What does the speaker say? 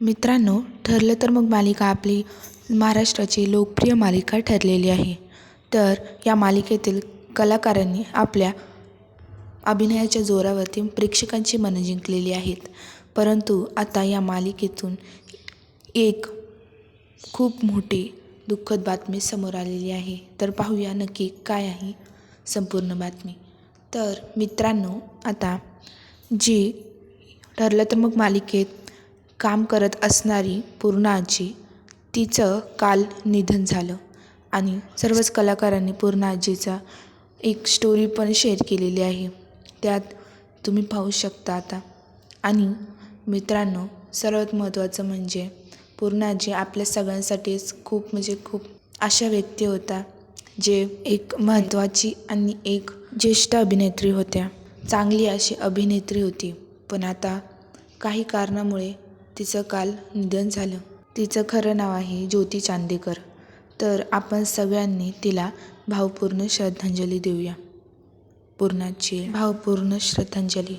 मित्रांनो ठरलं तर मग मालिका आपली महाराष्ट्राची लोकप्रिय मालिका ठरलेली आहे. तर या मालिकेतील कलाकारांनी आपल्या अभिनयाच्या जोरावरती प्रेक्षकांची मनं जिंकलेली आहेत. परंतु आता या मालिकेतून एक खूप मोठी दुःखद बातमी समोर आलेली आहे. तर पाहूया नक्की काय आहे संपूर्ण बातमी. तर मित्रांनो आता जी ठरलं तर मग मालिकेत काम करत असणारी पूर्णा आजी तिचं काल निधन झालं आणि सर्वच कलाकारांनी पूर्णा आजीचा एक स्टोरी पण शेअर केलेली आहे. त्यात तुम्ही पाहू शकता आता. आणि मित्रांनो सर्वात महत्त्वाचं म्हणजे पूर्णाजी आपल्या सगळ्यांसाठीच खूप म्हणजे खूप अशा व्यक्ती होता जे एक महत्त्वाची आणि एक ज्येष्ठ अभिनेत्री होत्या. चांगली अशी अभिनेत्री होती. पण आता काही कारणामुळे तिचं काल निधन झालं. तिचं खरं नाव आहे ज्योती चांदेकर. तर आपण सगळ्यांनी तिला भावपूर्ण श्रद्धांजली देऊया. पूर्णाची भावपूर्ण श्रद्धांजली.